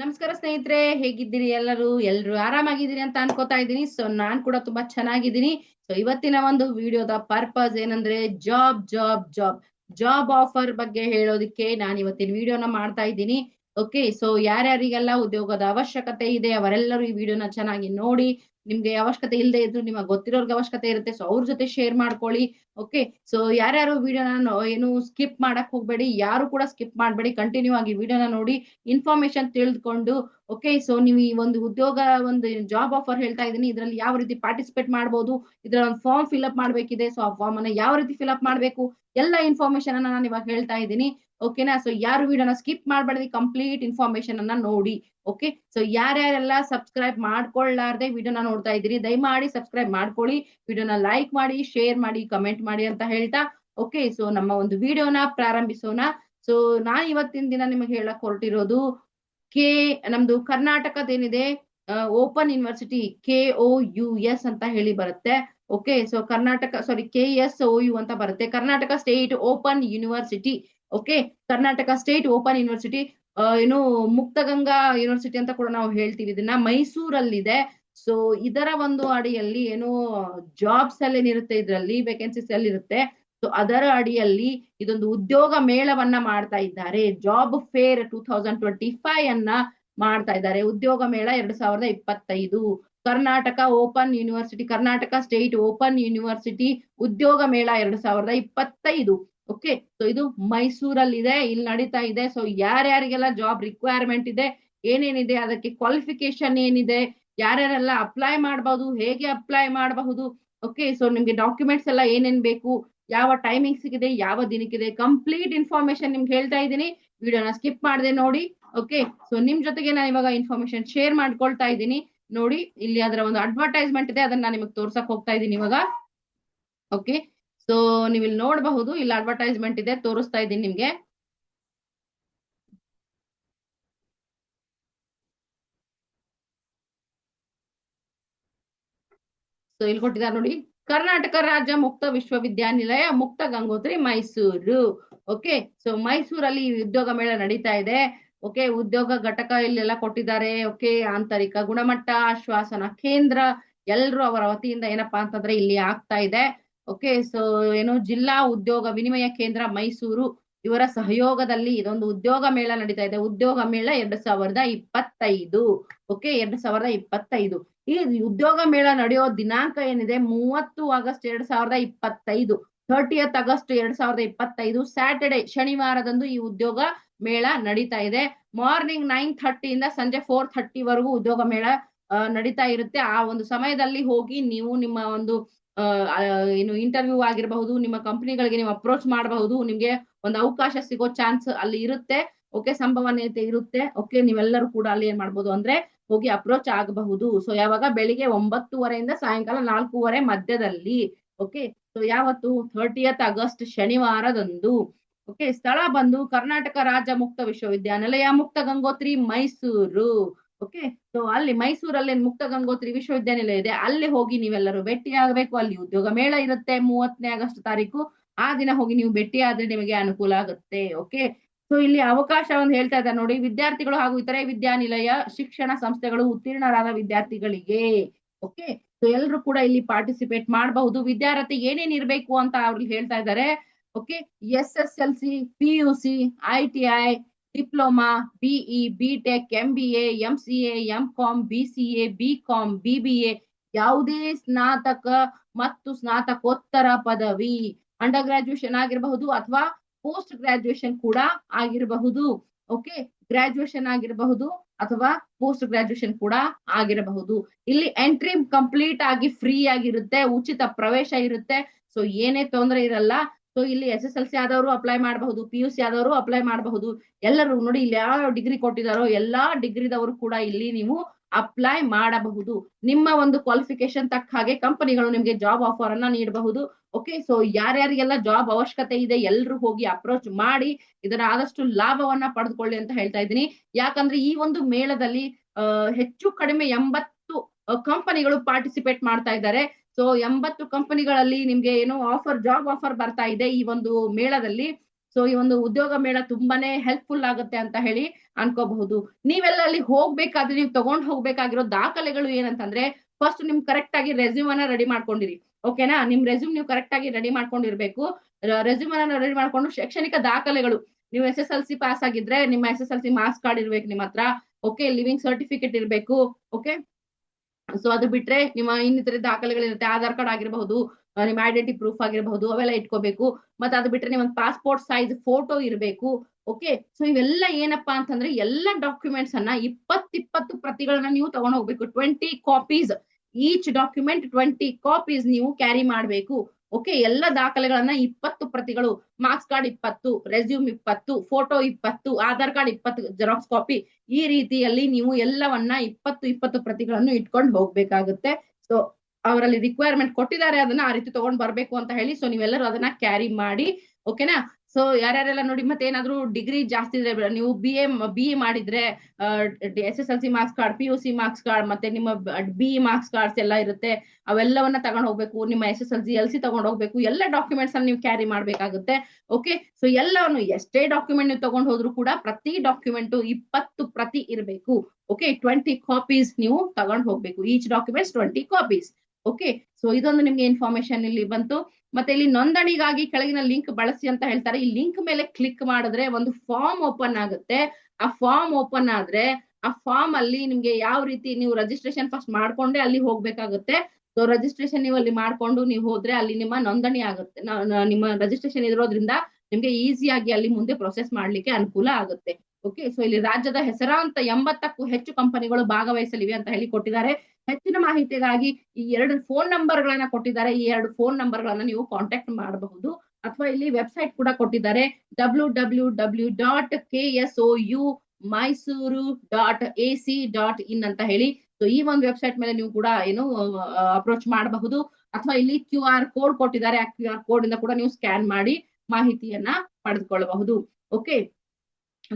ನಮಸ್ಕಾರ ಸ್ನೇಹಿತರೆ, ಹೇಗಿದ್ದೀರಿ ಎಲ್ಲರೂ? ಎಲ್ರು ಆರಾಮಾಗಿದ್ದೀರಿ ಅಂತ ಅನ್ಕೋತಾ ಇದ್ದೀನಿ. ಸೊ ನಾನ್ ಕೂಡ ತುಂಬಾ ಚೆನ್ನಾಗಿದ್ದೀನಿ. ಸೊ ಇವತ್ತಿನ ಒಂದು ವಿಡಿಯೋದ ಪರ್ಪಸ್ ಏನಂದ್ರೆ job job job job offer ಬಗ್ಗೆ ಹೇಳೋದಿಕ್ಕೆ ನಾನು ಇವತ್ತಿನ ವಿಡಿಯೋನ ಮಾಡ್ತಾ ಇದ್ದೀನಿ. ಓಕೆ ಸೊ ಯಾರ್ಯಾರಿಗೆಲ್ಲ ಉದ್ಯೋಗದ ಅವಶ್ಯಕತೆ ಇದೆ, ಅವರೆಲ್ಲರೂ ಈ ವಿಡಿಯೋನ ಚೆನ್ನಾಗಿ ನೋಡಿ ನಿಮ್ಗೆ ಅವಶ್ಯಕತೆ ಇಲ್ಲದೆ ಇದ್ರು ನಿಮಗೆ ಗೊತ್ತಿರೋರ್ಗೆ ಅವಶ್ಯಕತೆ ಇರುತ್ತೆ. ಸೊ ಅವ್ರ ಜೊತೆ ಶೇರ್ ಮಾಡ್ಕೊಳ್ಳಿ. ಓಕೆ ಸೊ ಯಾರ್ಯಾರು ವಿಡಿಯೋನ ಏನು ಸ್ಕಿಪ್ ಮಾಡಕ್ ಹೋಗ್ಬೇಡಿ, ಯಾರು ಕೂಡ ಸ್ಕಿಪ್ ಮಾಡ್ಬೇಡಿ. ಕಂಟಿನ್ಯೂ ಆಗಿ ವಿಡಿಯೋನ ನೋಡಿ ಇನ್ಫಾರ್ಮೇಶನ್ ತಿಳಿದುಕೊಂಡು ಓಕೆ ಸೊ ನೀವು ಈ ಒಂದು ಉದ್ಯೋಗ, ಒಂದು ಜಾಬ್ ಆಫರ್ ಹೇಳ್ತಾ ಇದ್ದೀನಿ. ಇದರಲ್ಲಿ ಯಾವ ರೀತಿ ಪಾರ್ಟಿಸಿಪೇಟ್ ಮಾಡ್ಬೋದು, ಇದ್ರಲ್ಲಿ ಒಂದು ಫಾರ್ಮ್ ಫಿಲ್ ಅಪ್ ಮಾಡ್ಬೇಕಿದೆ. ಸೊ ಆ ಫಾರ್ಮ್ ಅನ್ನ ಯಾವ ರೀತಿ ಫಿಲ್ ಅಪ್ ಮಾಡ್ಬೇಕು? ಎಲ್ಲ ಇನ್ಫಾರ್ಮೇಶನ್ ಅನ್ನ ನಾನು ಇವಾಗ ಹೇಳ್ತಾ ಇದ್ದೀನಿ. ಓಕೆನಾ ಸೊ ಯಾರು ವಿಡಿಯೋನ ಸ್ಕಿಪ್ ಮಾಡಬಾರ್ದು ಕಂಪ್ಲೀಟ್ ಇನ್ಫಾರ್ಮೇಶನ್ ಅನ್ನ ನೋಡಿ. ಓಕೆ ಸೊ ಯಾರ್ಯಾರೆಲ್ಲ ಸಬ್ಸ್ಕ್ರೈಬ್ ಮಾಡ್ಕೊಳ್ಲಾರ್ದೆ ವಿಡಿಯೋನ ನೋಡ್ತಾ ಇದ್ದೀರಿ, ದಯಮಾಡಿ ಸಬ್ಸ್ಕ್ರೈಬ್ ಮಾಡ್ಕೊಳ್ಳಿ, ವಿಡಿಯೋನ ಲೈಕ್ ಮಾಡಿ ಶೇರ್ ಮಾಡಿ ಕಮೆಂಟ್ ಮಾಡಿ ಅಂತ ಹೇಳ್ತಾ ಓಕೆ ಸೊ ನಮ್ಮ ಒಂದು ವಿಡಿಯೋನ ಪ್ರಾರಂಭಿಸೋಣ. ಸೊ ನಾನ್ ಇವತ್ತಿನ ದಿನ ನಿಮಗೆ ಹೇಳಕ್ ಹೊರಟಿರೋದು ಕೆ ನಮ್ದು ಕರ್ನಾಟಕದೇನಿದೆ open university K O U S ಅಂತ ಹೇಳಿ ಬರುತ್ತೆ. Okay so Karnataka sorry K S O U ಅಂತ ಬರುತ್ತೆ. Karnataka state open university okay Karnataka state open university ಏನು ಮುಕ್ತಗಂಗಾ ಯೂನಿವರ್ಸಿಟಿ ಅಂತ ಕೂಡ ನಾವು ಹೇಳ್ತೀವಿ. ಇದನ್ನ ಮೈಸೂರಲ್ಲಿದೆ. ಸೊ ಇದರ ಒಂದು ಅಡಿಯಲ್ಲಿ ಏನು ಜಾಬ್ಸ್ ಅಲ್ಲಿ ಏನಿರುತ್ತೆ ಇದರಲ್ಲಿ ವೇಕೆನ್ಸೀಸ್ ಅಲ್ಲಿ ಇರುತ್ತೆ. ಸೊ ಅದರ ಅಡಿಯಲ್ಲಿ ಇದೊಂದು ಉದ್ಯೋಗ ಮೇಳವನ್ನ ಮಾಡ್ತಾ ಇದ್ದಾರೆ. Job fair two thousand twenty five ಅನ್ನ ಮಾಡ್ತಾ ಇದ್ದಾರೆ. ಉದ್ಯೋಗ ಮೇಳ ಎರಡ್ ಸಾವಿರದ ಇಪ್ಪತ್ತೈದು. Karnataka open university Karnataka state open university ಉದ್ಯೋಗ ಮೇಳ ಎರಡ್ ಸಾವಿರದ ಇಪ್ಪತ್ತೈದು. ಓಕೆ ಸೊ ಇದು ಮೈಸೂರಲ್ಲಿ ಇದೆ ಇಲ್ಲಿ ನಡೀತಾ ಇದೆ. ಸೊ ಯಾರ್ಯಾರಿಗೆಲ್ಲ ಜಾಬ್ ರಿಕ್ವೈರ್ಮೆಂಟ್ ಇದೆ, ಏನೇನಿದೆ, ಅದಕ್ಕೆ ಕ್ವಾಲಿಫಿಕೇಶನ್ ಏನಿದೆ, ಯಾರ್ಯಾರೆಲ್ಲ ಅಪ್ಲೈ ಮಾಡಬಹುದು ಹೇಗೆ ಅಪ್ಲೈ ಮಾಡಬಹುದು. ಓಕೆ ಸೊ ನಿಮ್ಗೆ ಡಾಕ್ಯುಮೆಂಟ್ಸ್ ಎಲ್ಲ ಏನೇನ್ ಬೇಕು, ಯಾವ ಟೈಮಿಂಗ್ಸ್ ಇದೆ ಯಾವ ದಿನಕ್ಕಿದೆ ಕಂಪ್ಲೀಟ್ ಇನ್ಫಾರ್ಮೇಶನ್ ನಿಮ್ಗೆ ಹೇಳ್ತಾ ಇದ್ದೀನಿ. ವಿಡಿಯೋನ ಸ್ಕಿಪ್ ಮಾಡದೆ ನೋಡಿ ಓಕೆ ಸೊ ನಿಮ್ ಜೊತೆಗೆ ನಾನು ಇವಾಗ ಇನ್ಫಾರ್ಮೇಶನ್ ಶೇರ್ ಮಾಡ್ಕೊಳ್ತಾ ಇದ್ದೀನಿ. ನೋಡಿ, ಇಲ್ಲಿ ಅದರ ಒಂದು ಅಡ್ವರ್ಟೈಸ್ಮೆಂಟ್ ಇದೆ, ಅದನ್ನ ನಾನು ನಿಮಗೆ ತೋರ್ಸಕ್ ಹೋಗ್ತಾ ಇದ್ದೀನಿ ಇವಾಗ. ಓಕೆ ಸೊ ನೀವು ಇಲ್ಲಿ ನೋಡಬಹುದು, ಇಲ್ಲಿ ಅಡ್ವರ್ಟೈಸ್ಮೆಂಟ್ ಇದೆ, ತೋರಿಸ್ತಾ ಇದ್ದೀನಿ ನಿಮ್ಗೆ. ಸೊ ಇಲ್ಲಿ ಕೊಟ್ಟಿದ್ದಾರೆ ನೋಡಿ, ಕರ್ನಾಟಕ ರಾಜ್ಯ ಮುಕ್ತ ವಿಶ್ವವಿದ್ಯಾನಿಲಯ, ಮುಕ್ತ ಗಂಗೋತ್ರಿ, ಮೈಸೂರು. ಓಕೆ ಸೊ ಮೈಸೂರಲ್ಲಿ ಉದ್ಯೋಗ ಮೇಳ ನಡೀತಾ ಇದೆ. ಓಕೆ ಉದ್ಯೋಗ ಘಟಕ ಇಲ್ಲೆಲ್ಲ ಕೊಟ್ಟಿದ್ದಾರೆ. ಓಕೆ ಆಂತರಿಕ ಗುಣಮಟ್ಟ, ಆಶ್ವಾಸನ ಕೇಂದ್ರ, ಎಲ್ರು ಅವರ ವತಿಯಿಂದ ಏನಪ್ಪಾ ಅಂತಂದ್ರೆ ಇಲ್ಲಿ ಆಗ್ತಾ ಇದೆ. ಓಕೆ ಸೊ ಏನು ಜಿಲ್ಲಾ ಉದ್ಯೋಗ ವಿನಿಮಯ ಕೇಂದ್ರ ಮೈಸೂರು, ಇವರ ಸಹಯೋಗದಲ್ಲಿ ಇದೊಂದು ಉದ್ಯೋಗ ಮೇಳ ನಡೀತಾ ಇದೆ. ಉದ್ಯೋಗ ಮೇಳ ಎರಡ್ ಸಾವಿರದ ಇಪ್ಪತ್ತೈದು. ಓಕೆ ಎರಡ್ ಸಾವಿರದ ಇಪ್ಪತ್ತೈದು. ಈ ಉದ್ಯೋಗ ಮೇಳ ನಡೆಯೋ ದಿನಾಂಕ ಏನಿದೆ? ಮೂವತ್ತು ಆಗಸ್ಟ್ ಎರಡ್ ಸಾವಿರದ ಇಪ್ಪತ್ತೈದು. ಥರ್ಟಿಯತ್ ಆಗಸ್ಟ್ ಎರಡ್ ಸಾವಿರದ ಇಪ್ಪತ್ತೈದು ಸ್ಯಾಟರ್ಡೆ ಶನಿವಾರದಂದು ಈ ಉದ್ಯೋಗ ಮೇಳ ನಡೀತಾ ಇದೆ. ಮಾರ್ನಿಂಗ್ ನೈನ್ ಥರ್ಟಿಯಿಂದ ಸಂಜೆ ಫೋರ್ ಥರ್ಟಿ ವರೆಗೂ ಉದ್ಯೋಗ ಮೇಳ ನಡೀತಾ ಇರುತ್ತೆ. ಆ ಒಂದು ಸಮಯದಲ್ಲಿ ಹೋಗಿ ನೀವು ನಿಮ್ಮ ಒಂದು ಏನು ಇಂಟರ್ವ್ಯೂ ಆಗಿರಬಹುದು, ನಿಮ್ಮ ಕಂಪನಿಗಳಿಗೆ ನೀವು ಅಪ್ರೋಚ್ ಮಾಡಬಹುದು, ನಿಮ್ಗೆ ಒಂದು ಅವಕಾಶ ಸಿಗೋ ಚಾನ್ಸ್ ಅಲ್ಲಿ ಇರುತ್ತೆ. ಓಕೆ ಸಂಭವನೀಯತೆ ಇರುತ್ತೆ. ಓಕೆ ನೀವೆಲ್ಲರೂ ಕೂಡ ಅಲ್ಲಿ ಏನ್ ಮಾಡ್ಬೋದು ಅಂದ್ರೆ ಹೋಗಿ ಅಪ್ರೋಚ್ ಆಗಬಹುದು. ಸೊ ಯಾವಾಗ? ಬೆಳಿಗ್ಗೆ ಒಂಬತ್ತುವರೆಯಿಂದ ಸಾಯಂಕಾಲ ನಾಲ್ಕೂವರೆ ಮಧ್ಯದಲ್ಲಿ. ಓಕೆ ಸೊ ಯಾವತ್ತು? ಥರ್ಟಿಯತ್ ಆಗಸ್ಟ್ ಶನಿವಾರದಂದು. ಓಕೆ ಸ್ಥಳ ಬಂದು ಕರ್ನಾಟಕ ರಾಜ್ಯ ಮುಕ್ತ ವಿಶ್ವವಿದ್ಯಾನಿಲಯ ಮುಕ್ತ ಗಂಗೋತ್ರಿ ಮೈಸೂರು. ಓಕೆ ಸೊ ಅಲ್ಲಿ ಮೈಸೂರಲ್ಲಿ ಮುಕ್ತ ಗಂಗೋತ್ರಿ ವಿಶ್ವವಿದ್ಯಾನಿಲಯ ಇದೆ, ಅಲ್ಲಿ ಹೋಗಿ ನೀವೆಲ್ಲರೂ ಭೇಟಿ ಆಗಬೇಕು ಅಲ್ಲಿ ಉದ್ಯೋಗ ಮೇಳ ಇರುತ್ತೆ ಮೂವತ್ತನೇ ಆಗಸ್ಟ್ ತಾರೀಕು. ಆ ದಿನ ಹೋಗಿ ನೀವು ಭೇಟಿ ಆದ್ರೆ ನಿಮಗೆ ಅನುಕೂಲ ಆಗುತ್ತೆ. ಓಕೆ ಸೊ ಇಲ್ಲಿ ಅವಕಾಶ ಒಂದು ಹೇಳ್ತಾ ಇದ್ದಾರೆ ನೋಡಿ. ವಿದ್ಯಾರ್ಥಿಗಳು ಹಾಗೂ ಇತರೆ ವಿದ್ಯಾನಿಲಯ, ಶಿಕ್ಷಣ ಸಂಸ್ಥೆಗಳು ಉತ್ತೀರ್ಣರಾದ ವಿದ್ಯಾರ್ಥಿಗಳಿಗೆ. ಓಕೆ ಸೊ ಎಲ್ಲರೂ ಕೂಡ ಇಲ್ಲಿ ಪಾರ್ಟಿಸಿಪೇಟ್ ಮಾಡಬಹುದು. ವಿದ್ಯಾರ್ಥಿ ಏನೇನ್ ಇರ್ಬೇಕು ಅಂತ ಅವ್ರಿಗೆ ಹೇಳ್ತಾ ಇದ್ದಾರೆ. Okay S S L C P U C I T I diploma, BE B tech M B A M C A com B C A B com B B A ಯಾವುದೇ ಸ್ನಾತಕ ಮತ್ತು ಸ್ನಾತಕೋತ್ತರ ಪದವಿ ಅಂಡರ್ ಗ್ರಾಜುಯೇಷನ್ ಆಗಿರಬಹುದು ಅಥವಾ post graduation ಕೂಡ ಆಗಿರಬಹುದು. Okay? Graduation ಆಗಿರಬಹುದು ಅಥವಾ ಪೋಸ್ಟ್ ಗ್ರಾಜುಯೇಷನ್ ಕೂಡ ಆಗಿರಬಹುದು. ಇಲ್ಲಿ ಎಂಟ್ರಿ ಕಂಪ್ಲೀಟ್ ಆಗಿ ಫ್ರೀ ಆಗಿರುತ್ತೆ, ಉಚಿತ ಪ್ರವೇಶ ಇರುತ್ತೆ. ಸೊ ಏನೇ ತೊಂದರೆ ಇರಲ್ಲ ಸೊ ಇಲ್ಲಿ ಎಸ್ ಎಸ್ ಎಲ್ ಸಿ ಆದವರು ಅಪ್ಲೈ ಮಾಡಬಹುದು ಪಿ ಯು ಸಿ ಆದವರು ಅಪ್ಲೈ ಮಾಡಬಹುದು. ಎಲ್ಲರೂ ನೋಡಿ ಇಲ್ಲಿ ಯಾವ ಡಿಗ್ರಿ ಕೊಟ್ಟಿದಾರೋ ಎಲ್ಲಾ ಡಿಗ್ರಿದವರು ಕೂಡ ಇಲ್ಲಿ ನೀವು ಅಪ್ಲೈ ಮಾಡಬಹುದು. ನಿಮ್ಮ ಒಂದು ಕ್ವಾಲಿಫಿಕೇಶನ್ ತಕ್ಕ ಹಾಗೆ ಕಂಪನಿಗಳು ನಿಮಗೆ ಜಾಬ್ ಆಫರ್ ಅನ್ನ ನೀಡಬಹುದು. ಓಕೆ ಸೊ ಯಾರ್ಯಾರಿಗೆಲ್ಲ ಜಾಬ್ ಅವಶ್ಯಕತೆ ಇದೆ ಎಲ್ಲರೂ ಹೋಗಿ ಅಪ್ರೋಚ್ ಮಾಡಿ ಇದರ ಆದಷ್ಟು ಲಾಭವನ್ನ ಪಡೆದುಕೊಳ್ಳಿ ಅಂತ ಹೇಳ್ತಾ ಇದ್ದೀನಿ. ಯಾಕಂದ್ರೆ ಈ ಒಂದು ಮೇಳದಲ್ಲಿ ಹೆಚ್ಚು ಕಡಿಮೆ ಎಂಬತ್ತು ಕಂಪನಿಗಳು ಪಾರ್ಟಿಸಿಪೇಟ್ ಮಾಡ್ತಾ ಇದ್ದಾರೆ. ಸೊ ಎಂಬತ್ತು ಕಂಪನಿಗಳಲ್ಲಿ ನಿಮ್ಗೆ ಏನೋ ಆಫರ್ ಜಾಬ್ ಆಫರ್ ಬರ್ತಾ ಇದೆ ಈ ಒಂದು ಮೇಳದಲ್ಲಿ. ಸೊ ಈ ಒಂದು ಉದ್ಯೋಗ ಮೇಳ ತುಂಬಾನೇ ಹೆಲ್ಪ್ಫುಲ್ ಆಗುತ್ತೆ ಅಂತ ಹೇಳಿ ಅನ್ಕೋಬಹುದು. ನೀವೆಲ್ಲ ಅಲ್ಲಿ ಹೋಗ್ಬೇಕಾದ್ರೆ, ನೀವು ತಗೊಂಡ್ ಹೋಗ್ಬೇಕಾಗಿರೋ ದಾಖಲೆಗಳು ಏನಂತಂದ್ರೆ ಫಸ್ಟ್ ನಿಮ್ ಕರೆಕ್ಟ್ ಆಗಿ ರೆಸ್ಯೂಮ್ ಅನ್ನ ರೆಡಿ ಮಾಡ್ಕೊಂಡಿರಿ. ಓಕೆನಾ ನಿಮ್ ರೆಸ್ಯೂಮ್ ನೀವು ಕರೆಕ್ಟ್ ಆಗಿ ರೆಡಿ ಮಾಡ್ಕೊಂಡಿರ್ಬೇಕು. ರೆಸ್ಯೂಮ್ ಅನ್ನ ರೆಡಿ ಮಾಡ್ಕೊಂಡು ಶೈಕ್ಷಣಿಕ ದಾಖಲೆಗಳು. ನೀವು S S L C pass ಆಗಿದ್ರೆ, ನಿಮ್ಮ S S L C marks card ಇರ್ಬೇಕು ನಿಮ್ಮ ಹತ್ರ. ಓಕೆ ಲಿವಿಂಗ್ ಸರ್ಟಿಫಿಕೇಟ್ ಇರ್ಬೇಕು. ಓಕೆ ಸೊ ಅದು ಬಿಟ್ರೆ ನಿಮ್ಮ ಇನ್ನಿತರ ದಾಖಲೆಗಳಿರುತ್ತೆ, ಆಧಾರ್ ಕಾರ್ಡ್ ಆಗಿರಬಹುದು ನಿಮ್ಮ ಐಡೆಂಟಿ ಪ್ರೂಫ್ ಆಗಿರಬಹುದು, ಅವೆಲ್ಲ ಇಟ್ಕೋಬೇಕು. ಮತ್ತೆ ಅದು ಬಿಟ್ರೆ ನಿಮ್ಮ ಪಾಸ್ಪೋರ್ಟ್ ಸೈಜ್ ಫೋಟೋ ಇರಬೇಕು ಓಕೆ ಸೊ ಇವೆಲ್ಲ ಏನಪ್ಪಾ ಅಂತಂದ್ರೆ ಎಲ್ಲ ಡಾಕ್ಯುಮೆಂಟ್ಸ್ ಅನ್ನ ಇಪ್ಪತ್ತಿಪ್ಪತ್ತು ಪ್ರತಿಗಳನ್ನ ನೀವು ತಗೊಂಡ್ ಹೋಗ್ಬೇಕು. Twenty copies each document twenty copies ನೀವು ಕ್ಯಾರಿ ಮಾಡಬೇಕು. ಓಕೆ, ಎಲ್ಲ ದಾಖಲೆಗಳನ್ನ ಇಪ್ಪತ್ತು ಪ್ರತಿಗಳು, ಮಾರ್ಕ್ಸ್ ಕಾರ್ಡ್ ಇಪ್ಪತ್ತು, ರೆಸ್ಯೂಮ್ ಇಪ್ಪತ್ತು, ಫೋಟೋ ಇಪ್ಪತ್ತು, ಆಧಾರ್ ಕಾರ್ಡ್ ಇಪ್ಪತ್ತು, ಜೆರಾಕ್ಸ್ ಕಾಪಿ, ಈ ರೀತಿಯಲ್ಲಿ ನೀವು ಎಲ್ಲವನ್ನ ಇಪ್ಪತ್ತು ಇಪ್ಪತ್ತು ಪ್ರತಿಗಳನ್ನು ಇಟ್ಕೊಂಡು ಹೋಗ್ಬೇಕಾಗುತ್ತೆ. ಸೊ ಅವರಲ್ಲಿ ರಿಕ್ವೈರ್ಮೆಂಟ್ ಕೊಟ್ಟಿದ್ದಾರೆ, ಅದನ್ನ ಆ ರೀತಿ ತಗೊಂಡ್ ಬರ್ಬೇಕು ಅಂತ ಹೇಳಿ ಸೊ ನೀವೆಲ್ಲರೂ ಅದನ್ನ ಕ್ಯಾರಿ ಮಾಡಿ ಓಕೆನಾ ಸೊ ಯಾರ್ಯಾರೆಲ್ಲ ನೋಡಿ ಮತ್ತೆ ಏನಾದ್ರು ಡಿಗ್ರಿ ಜಾಸ್ತಿ ಇದ್ರೆ ನೀವು ಬಿ ಎ ಬಿ ಎ ಮಾಡಿದ್ರೆ S S L C marks card P U C marks card ಮತ್ತೆ ನಿಮ್ಮ ಬಿ ಮಾರ್ಕ್ಸ್ ಕಾರ್ಡ್ಸ್ ಎಲ್ಲ ಇರುತ್ತೆ. ಅವೆಲ್ಲವನ್ನ ತಗೊಂಡ್ ಹೋಗ್ಬೇಕು. ನಿಮ್ಮ S S L C L C ತಗೊಂಡ್ ಹೋಗ್ಬೇಕು. ಎಲ್ಲ ಡಾಕ್ಯುಮೆಂಟ್ಸ್ ಅನ್ನ ನೀವು ಕ್ಯಾರಿ ಮಾಡ್ಬೇಕಾಗುತ್ತೆ. ಓಕೆ ಸೊ ಎಲ್ಲವನ್ನು ಎಷ್ಟೇ ಡಾಕ್ಯುಮೆಂಟ್ ನೀವು ತಗೊಂಡ್ ಹೋದ್ರು ಕೂಡ ಪ್ರತಿ ಡಾಕ್ಯುಮೆಂಟ್ ಇಪ್ಪತ್ತು ಪ್ರತಿ ಇರಬೇಕು. ಓಕೆ ಟ್ವೆಂಟಿ ಕಾಪೀಸ್ ನೀವು ತಗೊಂಡ್ ಹೋಗ್ಬೇಕು. Each documents twenty copies okay so ಇದೊಂದು ನಿಮ್ಗೆ ಇನ್ಫಾರ್ಮೇಶನ್ ಇಲ್ಲಿ ಬಂತು. ಮತ್ತೆ ಇಲ್ಲಿ ನೋಂದಣಿಗಾಗಿ ಕೆಳಗಿನ ಲಿಂಕ್ ಬಳಸಿ ಅಂತ ಹೇಳ್ತಾರೆ. ಈ ಲಿಂಕ್ ಮೇಲೆ ಕ್ಲಿಕ್ ಮಾಡಿದ್ರೆ ಒಂದು ಫಾರ್ಮ್ ಓಪನ್ ಆಗುತ್ತೆ. ಆ ಫಾರ್ಮ್ ಓಪನ್ ಆದ್ರೆ ಆ ಫಾರ್ಮ್ ಅಲ್ಲಿ ನಿಮ್ಗೆ ಯಾವ ರೀತಿ ನೀವು ರಿಜಿಸ್ಟ್ರೇಷನ್ ಫಸ್ಟ್ ಮಾಡ್ಕೊಂಡೆ ಅಲ್ಲಿ ಹೋಗ್ಬೇಕಾಗುತ್ತೆ. ಸೊ ರಿಜಿಸ್ಟ್ರೇಷನ್ ನೀವು ಅಲ್ಲಿ ಮಾಡ್ಕೊಂಡು ನೀವು ಹೋದ್ರೆ ಅಲ್ಲಿ ನಿಮ್ಮ ನೋಂದಣಿ ಆಗುತ್ತೆ. ನಿಮ್ಮ ರಿಜಿಸ್ಟ್ರೇಷನ್ ಇರೋದ್ರಿಂದ ನಿಮ್ಗೆ ಈಸಿಯಾಗಿ ಅಲ್ಲಿ ಮುಂದೆ ಪ್ರೊಸೆಸ್ ಮಾಡ್ಲಿಕ್ಕೆ ಅನುಕೂಲ ಆಗುತ್ತೆ. ಓಕೆ ಸೊ ಇಲ್ಲಿ ರಾಜ್ಯದ ಹೆಸರಾಂತ ಎಂಬತ್ತಕ್ಕೂ ಹೆಚ್ಚು ಕಂಪನಿಗಳು ಭಾಗವಹಿಸಲಿವೆ ಅಂತ ಹೇಳಿ ಕೊಟ್ಟಿದ್ದಾರೆ. ಹೆಚ್ಚಿನ ಮಾಹಿತಿಗಾಗಿ ಈ ಎರಡು ಫೋನ್ ನಂಬರ್ ಗಳನ್ನ ಕೊಟ್ಟಿದ್ದಾರೆ. ಈ ಎರಡು ಫೋನ್ ನಂಬರ್ ಗಳನ್ನ ನೀವು ಕಾಂಟ್ಯಾಕ್ಟ್ ಮಾಡಬಹುದು. ಅಥವಾ ಇಲ್ಲಿ ವೆಬ್ಸೈಟ್ ಕೂಡ ಕೊಟ್ಟಿದ್ದಾರೆ. W W W dot K S O U Mysuru dot A C dot in ಅಂತ ಹೇಳಿ. ಸೊ ಈ ಒಂದು ವೆಬ್ಸೈಟ್ ಮೇಲೆ ನೀವು ಕೂಡ ಏನು ಅಪ್ರೋಚ್ ಮಾಡಬಹುದು. ಅಥವಾ ಇಲ್ಲಿ ಕ್ಯೂ ಆರ್ ಕೋಡ್ ಕೊಟ್ಟಿದ್ದಾರೆ. ಆ ಕ್ಯೂ ಆರ್ ಕೋಡ್ ಇಂದ ಕೂಡ ನೀವು ಸ್ಕ್ಯಾನ್ ಮಾಡಿ ಮಾಹಿತಿಯನ್ನ ಪಡೆದುಕೊಳ್ಳಬಹುದು. ಓಕೆ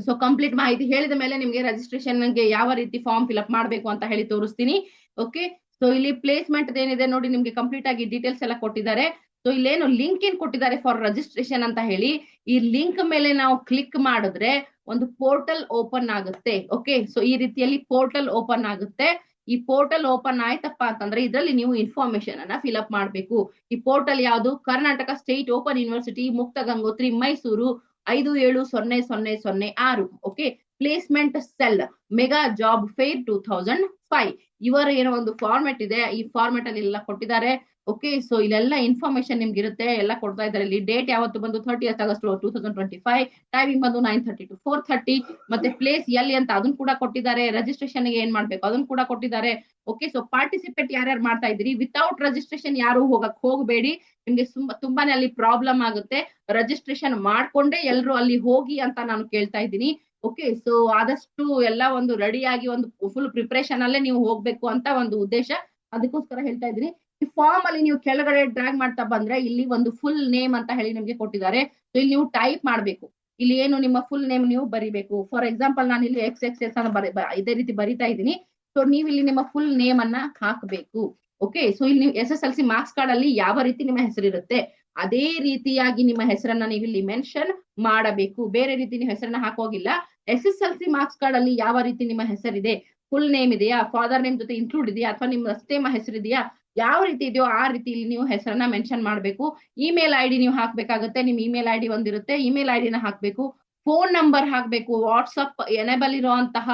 ಸೊ ಕಂಪ್ಲೀಟ್ ಮಾಹಿತಿ ಹೇಳಿದ ಮೇಲೆ ನಿಮಗೆ ರಿಜಿಸ್ಟ್ರೇಷನ್ಗೆ ಯಾವ ರೀತಿ ಫಾರ್ಮ್ ಫಿಲ್ಅಪ್ ಮಾಡಬೇಕು ಅಂತ ಹೇಳಿ ತೋರಿಸ್ತೀನಿ. ಓಕೆ ಸೊ ಇಲ್ಲಿ ಪ್ಲೇಸ್ಮೆಂಟ್ ಏನಿದೆ ನೋಡಿ, ನಿಮ್ಗೆ ಕಂಪ್ಲೀಟ್ ಆಗಿ ಡೀಟೇಲ್ಸ್ ಎಲ್ಲ ಕೊಟ್ಟಿದ್ದಾರೆ. ಸೊ ಇಲ್ಲೇನು ಲಿಂಕ್ ಏನ್ ಕೊಟ್ಟಿದ್ದಾರೆ ಫಾರ್ ರಿಜಿಸ್ಟ್ರೇಷನ್ ಅಂತ ಹೇಳಿ, ಈ ಲಿಂಕ್ ಮೇಲೆ ನಾವು ಕ್ಲಿಕ್ ಮಾಡಿದ್ರೆ ಒಂದು ಪೋರ್ಟಲ್ ಓಪನ್ ಆಗುತ್ತೆ. ಓಕೆ ಸೊ ಈ ರೀತಿಯಲ್ಲಿ ಪೋರ್ಟಲ್ ಓಪನ್ ಆಗುತ್ತೆ. ಈ ಪೋರ್ಟಲ್ ಓಪನ್ ಆಯ್ತಪ್ಪ ಅಂತಂದ್ರೆ ಇದರಲ್ಲಿ ನೀವು ಇನ್ಫಾರ್ಮೇಶನ್ ಅನ್ನ ಫಿಲ್ಅಪ್ ಮಾಡಬೇಕು. ಈ ಪೋರ್ಟಲ್ ಯಾವುದು? ಕರ್ನಾಟಕ ಸ್ಟೇಟ್ ಓಪನ್ ಯೂನಿವರ್ಸಿಟಿ ಮುಕ್ತ ಗಂಗೋತ್ರಿ ಮೈಸೂರು ಐದು ಏಳು ಸೊನ್ನೆ ಸೊನ್ನೆ ಸೊನ್ನೆ ಆರು. Okay placement cell mega job fair two thousand five ಇವರ ಏನೋ ಒಂದು ಫಾರ್ಮೆಟ್ ಇದೆ. ಈ ಫಾರ್ಮೆಟ್ ಅಲ್ಲಿ ಎಲ್ಲ ಕೊಟ್ಟಿದ್ದಾರೆ. ಓಕೆ ಸೊ ಇಲ್ಲೆಲ್ಲ ಇನ್ಫಾರ್ಮೇಶನ್ ನಿಮ್ಗೆ ಇರುತ್ತೆ ಎಲ್ಲ ಕೊಡ್ತಾ ಇದ್ದಾರೆ ಇಲ್ಲಿ ಡೇಟ್ ಯಾವತ್ತು ಬಂದು? Thirty August two thousand twenty five timing ಬಂದು nine thirty to four thirty ಮತ್ತೆ ಪ್ಲೇಸ್ ಎಲ್ಲಿ ಅಂತ ಅದನ್ನ ಕೂಡ ಕೊಟ್ಟಿದ್ದಾರೆ. ರಿಜಿಸ್ಟ್ರೇಷನ್ಗೆ ಏನ್ ಮಾಡ್ಬೇಕು? ಅದನ್ನ ಕೂಡ ಕೊಟ್ಟಿದ್ದಾರೆ. ಓಕೆ ಸೊ ಪಾರ್ಟಿಸಿಪೇಟ್ ಯಾರ್ಯಾರು ಮಾಡ್ತಾ ಇದ್ದೀರಿ? ವಿತೌಟ್ ರಿಜಿಸ್ಟ್ರೇಷನ್ ಯಾರು ಹೋಗಕ್ ಹೋಗಬೇಡಿ. ನಿಮ್ಗೆ ತುಂಬಾನೇ ಅಲ್ಲಿ ಪ್ರಾಬ್ಲಮ್ ಆಗುತ್ತೆ. ರಿಜಿಸ್ಟ್ರೇಷನ್ ಮಾಡ್ಕೊಂಡೆ ಎಲ್ರು ಅಲ್ಲಿ ಹೋಗಿ ಅಂತ ನಾನು ಕೇಳ್ತಾ ಇದ್ದೀನಿ. ಓಕೆ ಸೊ ಆದಷ್ಟು ಎಲ್ಲ ಒಂದು ರೆಡಿ ಆಗಿ ಒಂದು ಫುಲ್ ಪ್ರಿಪರೇಷನ್ ಅಲ್ಲೇ ನೀವು ಹೋಗ್ಬೇಕು ಅಂತ ಒಂದು ಉದ್ದೇಶ. ಅದಕ್ಕೋಸ್ಕರ ಹೇಳ್ತಾ ಇದ್ದೀನಿ. ಈ ಫಾರ್ಮ್ ಅಲ್ಲಿ ನೀವು ಕೆಳಗಡೆ ಡ್ರಾಗ್ ಮಾಡ್ತಾ ಬಂದ್ರೆ ಇಲ್ಲಿ ಒಂದು ಫುಲ್ ನೇಮ್ ಅಂತ ಹೇಳಿ ನಿಮ್ಗೆ ಕೊಟ್ಟಿದ್ದಾರೆ. ಸೊ ಇಲ್ಲಿ ನೀವು ಟೈಪ್ ಮಾಡ್ಬೇಕು. ಇಲ್ಲಿ ಏನು ನಿಮ್ಮ ಫುಲ್ ನೇಮ್ ನೀವು ಬರಿಬೇಕು. ಫಾರ್ ಎಕ್ಸಾಂಪಲ್ ನಾನು ಇಲ್ಲಿ ಎಕ್ಸ್ ಎಕ್ಸ್ ಎಸ್ ಅನ್ನ ಬರಿ ಇದೇ ರೀತಿ ಬರಿತಾ ಇದ್ದೀನಿ. ಸೊ ನೀವು ಇಲ್ಲಿ ನಿಮ್ಮ ಫುಲ್ ನೇಮ್ ಅನ್ನ ಹಾಕಬೇಕು. ಓಕೆ ಸೊ ಇಲ್ಲಿ ನೀವು S S L C marks card ಅಲ್ಲಿ ಯಾವ ರೀತಿ ನಿಮ್ಮ ಹೆಸರಿರುತ್ತೆ? ಅದೇ ರೀತಿಯಾಗಿ ನಿಮ್ಮ ಹೆಸರನ್ನ ನೀವು ಇಲ್ಲಿ ಮೆನ್ಷನ್ ಮಾಡಬೇಕು. ಬೇರೆ ರೀತಿ ನೀವು ಹೆಸರನ್ನ ಹಾಕೋಗಿಲ್ಲ. S S L C marks card ಅಲ್ಲಿ ಯಾವ ರೀತಿ ನಿಮ್ಮ ಹೆಸರಿದೆ? ಫುಲ್ ನೇಮ್ ಇದೆಯಾ? ಫಾದರ್ ನೇಮ್ ಜೊತೆ ಇನ್ಕ್ಲೂಡ್ ಇದೆಯಾ? ಅಥವಾ ನಿಮ್ಮ ಅಷ್ಟೇ ಹೆಸರಿದೆಯಾ? ಯಾವ ರೀತಿ ಇದೆಯೋ ಆ ರೀತಿ ಇಲ್ಲಿ ನೀವು ಹೆಸರನ್ನ ಮೆನ್ಷನ್ ಮಾಡಬೇಕು. ಇಮೇಲ್ ಐ ಡಿ ನೀವು ಹಾಕ್ಬೇಕಾಗುತ್ತೆ ನಿಮ್ ಇಮೇಲ್ ಐ ಡಿ ಒಂದಿರುತ್ತೆ ಇಮೇಲ್ ಐ ಡಿನ ಹಾಕ್ಬೇಕು. ಫೋನ್ ನಂಬರ್ ಹಾಕ್ಬೇಕು ವಾಟ್ಸಪ್ ಎನೇಬಲ್ ಇರುವಂತಹ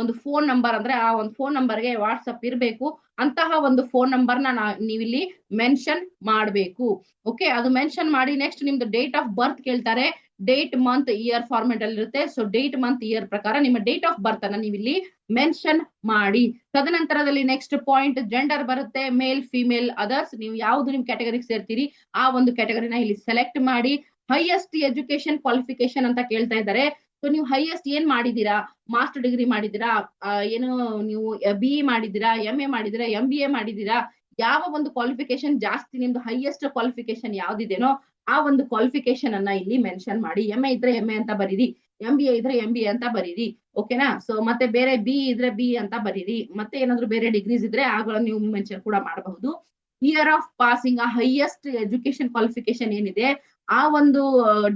ಒಂದು ಫೋನ್ ನಂಬರ್ ಅಂದ್ರೆ ಆ ಒಂದು ಫೋನ್ ನಂಬರ್ಗೆ ವಾಟ್ಸಪ್ ಇರಬೇಕು. ಅಂತಹ ಒಂದು ಫೋನ್ ನಂಬರ್ನ ನೀವಿಲ್ಲಿ ಮೆನ್ಷನ್ ಮಾಡಬೇಕು. ಓಕೆ ಅದು ಮೆನ್ಷನ್ ಮಾಡಿ ನೆಕ್ಸ್ಟ್ ನಿಮ್ದು ಡೇಟ್ ಆಫ್ ಬರ್ತ್ ಕೇಳ್ತಾರೆ. ಡೇಟ್ ಮಂತ್ ಇಯರ್ ಫಾರ್ಮೆಟ್ ಅಲ್ಲಿ ಇರುತ್ತೆ. ಸೊ ಡೇಟ್ ಮಂತ್ ಇಯರ್ ಪ್ರಕಾರ ನಿಮ್ಮ ಡೇಟ್ ಆಫ್ ಬರ್ತ್ ಅನ್ನ ನೀವಿಲ್ಲಿ ಮೆನ್ಷನ್ ಮಾಡಿ. ತದನಂತರದಲ್ಲಿ ನೆಕ್ಸ್ಟ್ ಪಾಯಿಂಟ್ ಜೆಂಡರ್ ಬರುತ್ತೆ. ಮೇಲ್ ಫಿಮೇಲ್ ಅದರ್ಸ್ ನೀವು ಯಾವ್ದು ನಿಮ್ ಕ್ಯಾಟಗರಿಗೆ ಸೇರ್ತೀರಿ, ಆ ಒಂದು ಕ್ಯಾಟಗರಿನ ಇಲ್ಲಿ ಸೆಲೆಕ್ಟ್ ಮಾಡಿ. ಹೈಯೆಸ್ಟ್ ಎಜುಕೇಶನ್ ಕ್ವಾಲಿಫಿಕೇಶನ್ ಅಂತ ಕೇಳ್ತಾ ಇದ್ದಾರೆ. ಸೊ ನೀವು ಹೈಯೆಸ್ಟ್ ಏನ್ ಮಾಡಿದೀರಾ ಮಾಸ್ಟರ್ ಡಿಗ್ರಿ ಮಾಡಿದೀರಾ ಏನು ನೀವು ಬಿ ಇ ಮಾಡಿದೀರಾ ಎಂ ಎ ಮಾಡಿದೀರಾ ಎಂ ಬಿ ಎ ಮಾಡಿದೀರಾ ಯಾವ ಒಂದು ಕ್ವಾಲಿಫಿಕೇಶನ್ ಜಾಸ್ತಿ ನಿಮ್ದು ಹೈಯೆಸ್ಟ್ ಕ್ವಾಲಿಫಿಕೇಶನ್ ಯಾವ್ದಿದೆನೋ ಆ ಒಂದು ಕ್ವಾಲಿಫಿಕೇಶನ್ ಅನ್ನ ಇಲ್ಲಿ ಮೆನ್ಷನ್ ಮಾಡಿ. ಎಂ ಎ ಇದ್ರೆ ಎಂ ಎ ಅಂತ ಬರೀರಿ. ಎಂ ಬಿ ಎ ಇದ್ರೆ ಎಂ ಬಿ ಎ ಅಂತ ಬರೀರಿ. ಓಕೆನಾ ಸೊ ಮತ್ತೆ ಬೇರೆ ಬಿ ಇದ್ರೆ ಬಿ ಅಂತ ಬರೀರಿ. ಮತ್ತೆ ಏನಾದ್ರು ಬೇರೆ ಡಿಗ್ರೀಸ್ ಇದ್ರೆ ಆಗಳನ್ನು ನೀವು ಮೆನ್ಷನ್ ಕೂಡ ಮಾಡಬಹುದು. ಇಯರ್ ಆಫ್ ಪಾಸಿಂಗ್ ಆ ಹೈಯೆಸ್ಟ್ ಎಜುಕೇಶನ್ ಕ್ವಾಲಿಫಿಕೇಶನ್ ಏನಿದೆ? ಆ ಒಂದು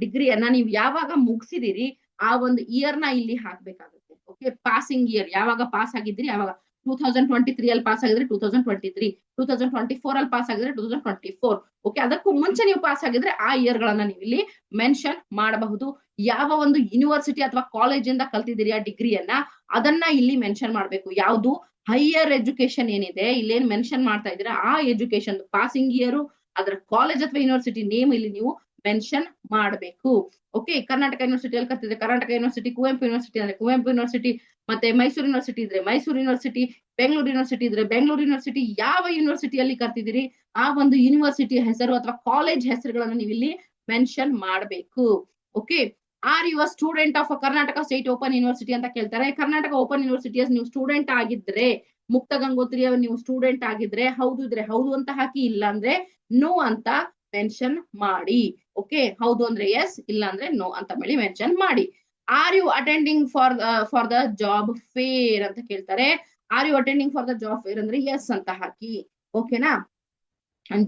ಡಿಗ್ರಿಯನ್ನ ನೀವು ಯಾವಾಗ ಮುಗಿಸಿದಿರಿ, ಆ ಒಂದು ಇಯರ್ನ ಇಲ್ಲಿ ಹಾಕ್ಬೇಕಾಗುತ್ತೆ. ಓಕೆ ಪಾಸಿಂಗ್ ಇಯರ್ ಯಾವಾಗ ಪಾಸ್ ಆಗಿದ್ರಿ ಯಾವಾಗ ಟೂ ತೌಸಂಡ್ ಟ್ವೆಂಟಿ ತ್ರೀ ಅಲ್ಲಿ ಪಾಸ್ ಆಗಿದ್ರೆ two thousand twenty three two thousand twenty four ಅಲ್ಲಿ ಪಾಸ್ ಆಗಿದ್ರೆ two thousand twenty four okay ಅದಕ್ಕೂ ಮುಂಚೆ ನೀವು ಪಾಸ್ ಆಗಿದ್ರೆ ಆ ಇಯರ್ ಗಳನ್ನ ನೀವು ಇಲ್ಲಿ ಮೆನ್ಷನ್ ಮಾಡಬಹುದು. ಯಾವ ಒಂದು ಯೂನಿವರ್ಸಿಟಿ ಅಥವಾ ಕಾಲೇಜ್ ಇಂದ ಕಲ್ತಿದ್ದೀರಿ ಆ ಡಿಗ್ರಿಯನ್ನ ಅದನ್ನ ಇಲ್ಲಿ ಮೆನ್ಷನ್ ಮಾಡಬೇಕು. ಯಾವುದು? ಹೈಯರ್ ಎಜುಕೇಶನ್ ಏನಿದೆ, ಇಲ್ಲೇನ್ ಮೆನ್ಷನ್ ಮಾಡ್ತಾ ಇದ್ದೀರಾ, ಆ ಎಜುಕೇಶನ್ ಪಾಸಿಂಗ್ ಇಯರ್ ಅದರ ಕಾಲೇಜ್ ಅಥವಾ ಯೂನಿವರ್ಸಿಟಿ ನೇಮ್ ಇಲ್ಲಿ ನೀವು ಮೆನ್ಷನ್ ಮಾಡಬೇಕು. ಓಕೆ ಕರ್ನಾಟಕ ಯೂನಿವರ್ಸಿಟಿಯಲ್ಲಿ ಕರ್ತಿದ್ರೆ ಕರ್ನಾಟಕ ಯೂನಿವರ್ಸಿಟಿ ಕುವೆಂಪು ಯೂನಿವರ್ಸಿಟಿ ಅಂದ್ರೆ ಕುವೆಂಪು ಯೂನಿವರ್ಸಿಟಿ ಮತ್ತೆ ಮೈಸೂರು ಯೂನಿವರ್ಸಿಟಿ ಇದ್ರೆ ಮೈಸೂರು ಯೂನಿವರ್ಸಿಟಿ ಬೆಂಗಳೂರು ಯೂನಿವರ್ಸಿಟಿ ಇದ್ರೆ ಬೆಂಗಳೂರು ಯೂನಿವರ್ಸಿಟಿ ಯಾವ ಯೂನಿವರ್ಸಿಟಿಯಲ್ಲಿ ಕರ್ತಿದ್ದೀರಿ, ಆ ಒಂದು ಯೂನಿವರ್ಸಿಟಿ ಹೆಸರು ಅಥವಾ ಕಾಲೇಜ್ ಹೆಸರುಗಳನ್ನು ನೀವು ಇಲ್ಲಿ ಮೆನ್ಷನ್ ಮಾಡಬೇಕು okay are you student of Karnataka state open university ಅಂತ ಕೇಳ್ತಾರೆ. ಕರ್ನಾಟಕ ಓಪನ್ ಯೂನಿವರ್ಸಿಟಿ ನೀವು ಸ್ಟೂಡೆಂಟ್ ಆಗಿದ್ರೆ, ಮುಕ್ತ ಗಂಗೋತ್ರಿಯ ನೀವು ಸ್ಟೂಡೆಂಟ್ ಆಗಿದ್ರೆ, ಹೌದು ಇದ್ರೆ ಹೌದು ಅಂತ ಹಾಕಿ ಇಲ್ಲ ಅಂದ್ರೆ ನೋ ಅಂತ ಮೆನ್ಷನ್ ಮಾಡಿ. ಓಕೆ ಹೌದು ಅಂದ್ರೆ ಎಸ್ ಇಲ್ಲ ಅಂದ್ರೆ ನೋ ಅಂತ ಹೇಳಿ ಮೆನ್ಷನ್ ಮಾಡಿ. Are you attending for for the job fair ಅಂತ ಕೇಳ್ತಾರೆ. Are you attending for the job fair ಅಂದ್ರೆ ಎಸ್ ಅಂತ ಹಾಕಿ. ಓಕೆನಾ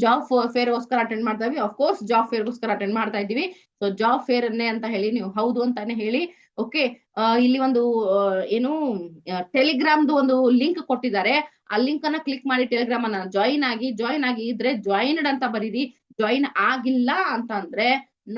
ಜಾಬ್ ಫೇರ್ ಗೋಸ್ಕರ ಅಟೆಂಡ್ ಮಾಡ್ತಾ ಇದ್ವಿ. ಕೋರ್ಸ್ ಜಾಬ್ ಫೇರ್ ಗೋಸ್ಕರ ಅಟೆಂಡ್ ಮಾಡ್ತಾ ಇದೀವಿ ಸೊ ಜಾಬ್ ಫೇರ್ ಅನ್ನೇ ಅಂತ ಹೇಳಿ ನೀವು ಹೌದು ಅಂತಾನೆ ಹೇಳಿ. ಓಕೆ ಇಲ್ಲಿ ಒಂದು ಏನು ಟೆಲಿಗ್ರಾಮ್ದು ಒಂದು ಲಿಂಕ್ ಕೊಟ್ಟಿದ್ದಾರೆ. ಆ ಲಿಂಕ್ ಅನ್ನ ಕ್ಲಿಕ್ ಮಾಡಿ ಟೆಲಿಗ್ರಾಮ್ ಅನ್ನ ಜಾಯಿನ್ ಆಗಿ ಜಾಯಿನ್ ಆಗಿ ಇದ್ರೆ ಜಾಯಿನ್ಡ್ ಅಂತ ಬರೀರಿ. ಜಾಯಿನ್ ಆಗಿಲ್ಲ ಅಂತ ಅಂದ್ರೆ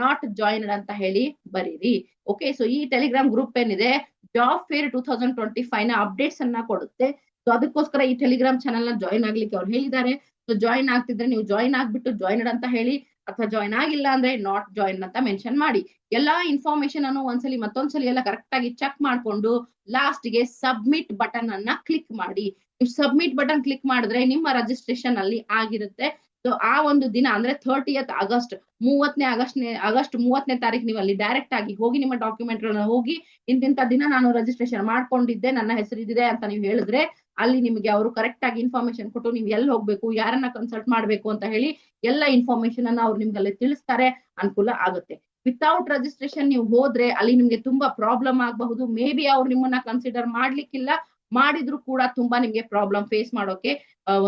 ನಾಟ್ ಜಾಯಿನ್ಡ್ ಅಂತ ಹೇಳಿ ಬರೀರಿ. ಓಕೆ ಸೊ ಈ ಟೆಲಿಗ್ರಾಮ್ ಗ್ರೂಪ್ ಏನಿದೆ job fair two thousand twenty ಫೈವ್ನ updates ಅನ್ನ ಕೊಡುತ್ತೆ. ಸೊ ಅದಕ್ಕೋಸ್ಕರ ಈ ಟೆಲಿಗ್ರಾಮ್ ಚಾನಲ್ನ ಜಾಯಿನ್ ಆಗ್ಲಿಕ್ಕೆ ಅವ್ರು ಹೇಳಿದ್ದಾರೆ. ಸೊ ಜಾಯಿನ್ ಆಗ್ತಿದ್ರೆ ನೀವು ಜಾಯಿನ್ ಆಗ್ಬಿಟ್ಟು ಜಾಯಿನ್ಡ್ ಅಂತ ಹೇಳಿ, ಅಥವಾ ಜಾಯಿನ್ ಆಗಿಲ್ಲ ಅಂದ್ರೆ ನಾಟ್ ಜಾಯಿನ್ ಅಂತ ಮೆನ್ಷನ್ ಮಾಡಿ. ಎಲ್ಲಾ ಇನ್ಫಾರ್ಮೇಶನ್ ಅನ್ನು ಒಂದ್ಸಲಿ ಮತ್ತೊಂದ್ಸಲಿ ಎಲ್ಲ ಕರೆಕ್ಟ್ ಆಗಿ ಚೆಕ್ ಮಾಡ್ಕೊಂಡು ಲಾಸ್ಟ್ಗೆ ಸಬ್ಮಿಟ್ ಬಟನ್ ಅನ್ನ ಕ್ಲಿಕ್ ಮಾಡಿ. ನೀವು ಸಬ್ಮಿಟ್ ಬಟನ್ ಕ್ಲಿಕ್ ಮಾಡಿದ್ರೆ ನಿಮ್ಮ ರಿಜಿಸ್ಟ್ರೇಷನ್ ಅಲ್ಲಿ ಆಗಿರುತ್ತೆ. ಸೊ ಆ ಒಂದು ದಿನ ಅಂದ್ರೆ ಥರ್ಟಿಯತ್ ಆಗಸ್ಟ್, ಮೂವತ್ತನೇ ಆಗಸ್ಟ್ನೇ, ಆಗಸ್ಟ್ ಮೂವತ್ತನೇ ತಾರೀಕು ನೀವು ಅಲ್ಲಿ ಡೈರೆಕ್ಟ್ ಆಗಿ ಹೋಗಿ ನಿಮ್ಮ ಡಾಕ್ಯುಮೆಂಟ್ ಗಳನ್ನ ಹೋಗಿ ಇಂತಿಂತ ದಿನ ನಾನು ರಿಜಿಸ್ಟ್ರೇಷನ್ ಮಾಡ್ಕೊಂಡಿದ್ದೆ, ನನ್ನ ಹೆಸರು ಇದಿದೆ ಅಂತ ನೀವು ಹೇಳಿದ್ರೆ ಅಲ್ಲಿ ನಿಮಗೆ ಅವರು ಕರೆಕ್ಟ್ ಆಗಿ ಇನ್ಫಾರ್ಮೇಶನ್ ಕೊಟ್ಟು ನೀವು ಎಲ್ಲಿ ಹೋಗ್ಬೇಕು, ಯಾರನ್ನ ಕನ್ಸಲ್ಟ್ ಮಾಡ್ಬೇಕು ಅಂತ ಹೇಳಿ ಎಲ್ಲ ಇನ್ಫಾರ್ಮೇಶನ್ ಅನ್ನ ಅವ್ರು ನಿಮ್ಗೆ ಅಲ್ಲಿ ತಿಳಿಸ್ತಾರೆ, ಅನುಕೂಲ ಆಗುತ್ತೆ. ವಿತೌಟ್ ರಿಜಿಸ್ಟ್ರೇಷನ್ ನೀವು ಹೋದ್ರೆ ಅಲ್ಲಿ ನಿಮ್ಗೆ ತುಂಬಾ ಪ್ರಾಬ್ಲಮ್ ಆಗಬಹುದು. ಮೇ ಬಿ ಅವ್ರು ನಿಮ್ಮನ್ನ ಕನ್ಸಿಡರ್ ಮಾಡ್ಲಿಕ್ಕಿಲ್ಲ ಮಾಡಿದ್ರು ಕೂಡ ತುಂಬಾ ನಿಮ್ಗೆ ಪ್ರಾಬ್ಲಮ್ ಫೇಸ್ ಮಾಡೋಕೆ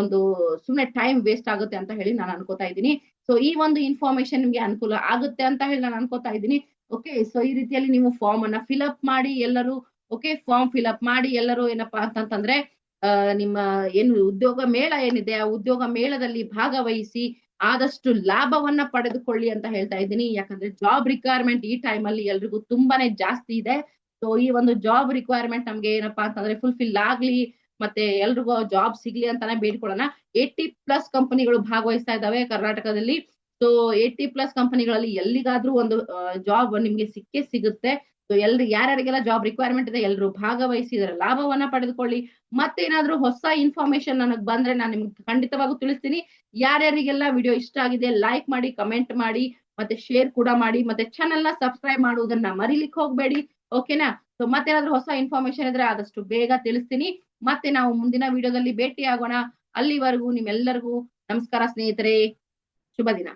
ಒಂದು ಸುಮ್ನೆ ಟೈಮ್ ವೇಸ್ಟ್ ಆಗುತ್ತೆ ಅಂತ ಹೇಳಿ ನಾನು ಅನ್ಕೋತಾ ಇದ್ದೀನಿ. ಸೊ ಈ ಒಂದು ಇನ್ಫಾರ್ಮೇಶನ್ ನಿಮ್ಗೆ ಅನುಕೂಲ ಆಗುತ್ತೆ ಅಂತ ಹೇಳಿ ನಾನು ಅನ್ಕೋತಾ ಇದ್ದೀನಿ. ಓಕೆ ಸೊ ಈ ರೀತಿಯಲ್ಲಿ ನೀವು ಫಾರ್ಮ್ ಅನ್ನ ಫಿಲ್ಅಪ್ ಮಾಡಿ ಎಲ್ಲರೂ ಓಕೆ ಫಾರ್ಮ್ ಫಿಲ್ಅಪ್ ಮಾಡಿ ಎಲ್ಲರೂ ಏನಪ್ಪಾ ಅಂತಂತಂದ್ರೆ ನಿಮ್ಮ ಏನು ಉದ್ಯೋಗ ಮೇಳ ಏನಿದೆ, ಆ ಉದ್ಯೋಗ ಮೇಳದಲ್ಲಿ ಭಾಗವಹಿಸಿ ಆದಷ್ಟು ಲಾಭವನ್ನ ಪಡೆದುಕೊಳ್ಳಿ ಅಂತ ಹೇಳ್ತಾ ಇದ್ದೀನಿ. ಯಾಕಂದ್ರೆ ಜಾಬ್ ರಿಕ್ವೈರ್ಮೆಂಟ್ ಈ ಟೈಮ್ ಅಲ್ಲಿ ಎಲ್ರಿಗೂ ತುಂಬಾನೇ ಜಾಸ್ತಿ ಇದೆ. ಸೊ ಈ ಒಂದು ಜಾಬ್ ರಿಕ್ವೈರ್ಮೆಂಟ್ ನಮ್ಗೆ ಏನಪ್ಪಾ ಅಂತಂದ್ರೆ ಫುಲ್ಫಿಲ್ ಆಗ್ಲಿ, ಮತ್ತೆ ಎಲ್ರಿಗೂ ಜಾಬ್ ಸಿಗ್ಲಿ ಅಂತಾನೆ ಬೇಡ್ಕೊಳ್ಳೋಣ. ಏಟಿ ಪ್ಲಸ್ ಕಂಪನಿಗಳು ಭಾಗವಹಿಸ್ತಾ ಇದಾವೆ ಕರ್ನಾಟಕದಲ್ಲಿ. ಸೊ ಏಟಿ ಪ್ಲಸ್ ಕಂಪನಿಗಳಲ್ಲಿ ಎಲ್ಲಿಗಾದ್ರೂ ಒಂದು ಜಾಬ್ ನಿಮ್ಗೆ ಸಿಕ್ಕೇ ಸಿಗುತ್ತೆ. ಸೊ ಎಲ್ರು, ಯಾರ್ಯಾರಿಗೆಲ್ಲ ಜಾಬ್ ರಿಕ್ವೈರ್ಮೆಂಟ್ ಇದೆ ಎಲ್ಲರೂ ಭಾಗವಹಿಸಿ ಇದರ ಲಾಭವನ್ನ ಪಡೆದುಕೊಳ್ಳಿ. ಮತ್ತೆ ಮತ್ತೇನಾದ್ರೂ ಹೊಸ ಇನ್ಫಾರ್ಮೇಶನ್ ನನಗೆ ಬಂದ್ರೆ ನಾನು ನಿಮ್ಗೆ ಖಂಡಿತವಾಗೂ ತಿಳಿಸ್ತೀನಿ. ಯಾರ್ಯಾರಿಗೆಲ್ಲ ವಿಡಿಯೋ ಇಷ್ಟ ಆಗಿದೆ ಲೈಕ್ ಮಾಡಿ ಕಮೆಂಟ್ ಮಾಡಿ, ಮತ್ತೆ ಶೇರ್ ಕೂಡ ಮಾಡಿ, ಮತ್ತೆ ಚಾನೆಲ್ ಸಬ್ಸ್ಕ್ರೈಬ್ ಮಾಡುವುದನ್ನ ಮರಿಲಿಕ್ಕೆ ಹೋಗ್ಬೇಡಿ. ಓಕೆನಾ ಸೊ ಮತ್ತೇನಾದ್ರೂ ಹೊಸ ಇನ್ಫಾರ್ಮೇಶನ್ ಇದ್ರೆ ಆದಷ್ಟು ಬೇಗ ತಿಳಿಸ್ತೀನಿ. ಮತ್ತೆ ನಾವು ಮುಂದಿನ ವಿಡಿಯೋದಲ್ಲಿ ಭೇಟಿ ಆಗೋಣ ಅಲ್ಲಿವರೆಗೂ ನಿಮ್ಮೆಲ್ಲರಿಗೂ ನಮಸ್ಕಾರ ಸ್ನೇಹಿತರೆ. ಶುಭ ದಿನ.